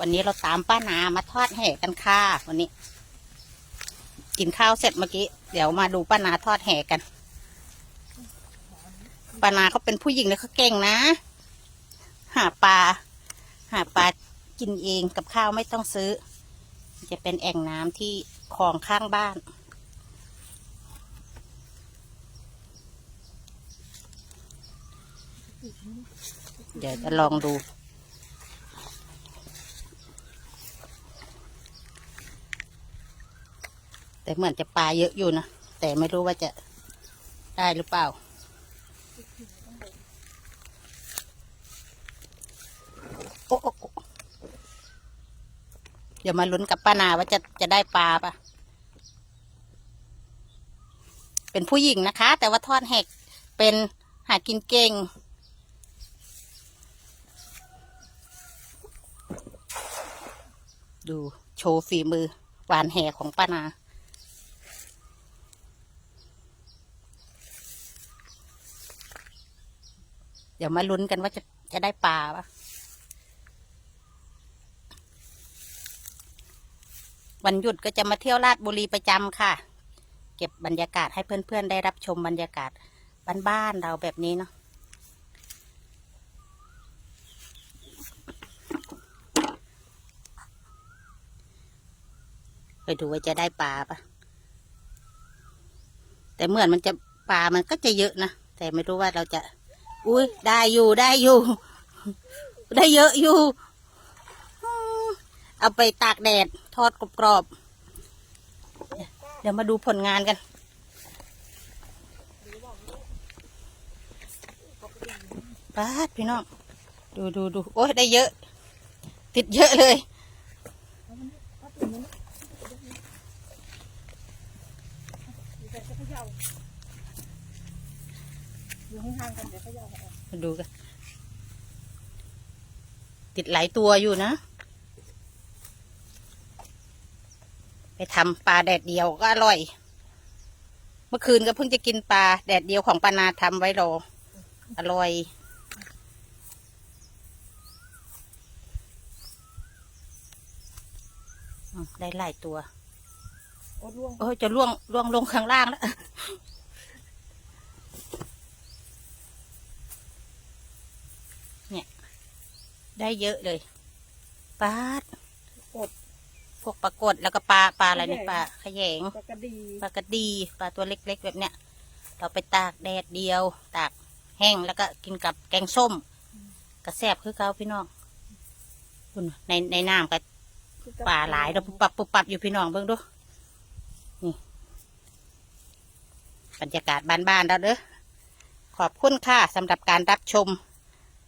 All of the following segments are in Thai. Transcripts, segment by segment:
วันนี้เราตามป้านามาทอดแห่กันค่ะวันนี้ กินข้าวเสร็จเมื่อกี้ เดี๋ยวมาดูป้านาทอดแห่กันป้านาเขาเป็นผู้หญิงแล้วเขาเก่งนะ หาปลาหาปลากินเองกับข้าวไม่ต้องซื้อ จะเป็นแอ่งน้ำที่คลองข้างบ้าน เดี๋ยวจะลองดู แต่เหมือนจะปลาเยอะอยู่นะ แต่ไม่รู้ว่าจะได้หรือเปล่าโอ้โอ้โอ้เดี๋ยวมาลุ้นกับป้านาว่าจะจะได้ปลาปะเป็นผู้หญิงนะคะ แต่ว่าทอดแหกเป็นหากินเก่ง ดูโชว์ฝีมือหวานแหของป้านา เดี๋ยวมาลุ้นกันว่าจะจะได้ปลาปะวันหยุดก็จะมาเที่ยวลาดบุรีประจำค่ะ เก็บบรรยากาศให้เพื่อนๆได้รับชมบรรยากาศบ้านๆเราแบบนี้เนาะไปดูว่าจะได้ปลาปะแต่เหมือนมันจะปลามันก็จะเยอะนะ แต่ไม่รู้ว่าเราจะ อุ้ยได้อยู่ได้อยู่ ได้เยอะอยู่ เอาไปตากแดด ทอดกรอบๆเดี๋ยวมาดูผลงานกัน ปาดพี่น้อง ดูดูดูโอ้ยได้เยอะ ติดเยอะเลย อยู่ห่างๆกันเดี๋ยวเขาจะเอามาออกมาดูกัน ติดหลายตัวอยู่นะ ไปทำปลาแดดเดียวก็อร่อย เมื่อคืนก็เพิ่งจะกินปลาแดดเดียวของปานาทำไว้รอ อร่อยอืมได้หลายตัวโอ๊ตร่วงโอ้ยจะล่วงล่วงลงข้างล่างแล้ว เนี่ย ได้เยอะเลยปลาดกดพวกปลากดแล้วก็ปลาปลาอะไรเนี่ยปลาขยงปลากระดีปลากระดีปลาตัวเล็กๆแบบเนี้ยเราไปตากแดดเดียว ตากแห้งแล้วก็กินกับแกงส้มกระแซบคือเขาพี่น้องคุณในในน้ำก็คือปลาหลายเราปุบปับปุบปับอยู่พี่น้องเบิ่งดูนี่บรรยากาศบ้านๆเราเด้อขอบคุณค่ะสำหรับการรับชม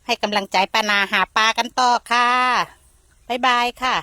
ให้กำลังใจป้านาหาปลากันต่อค่ะ บ๊ายบายค่ะ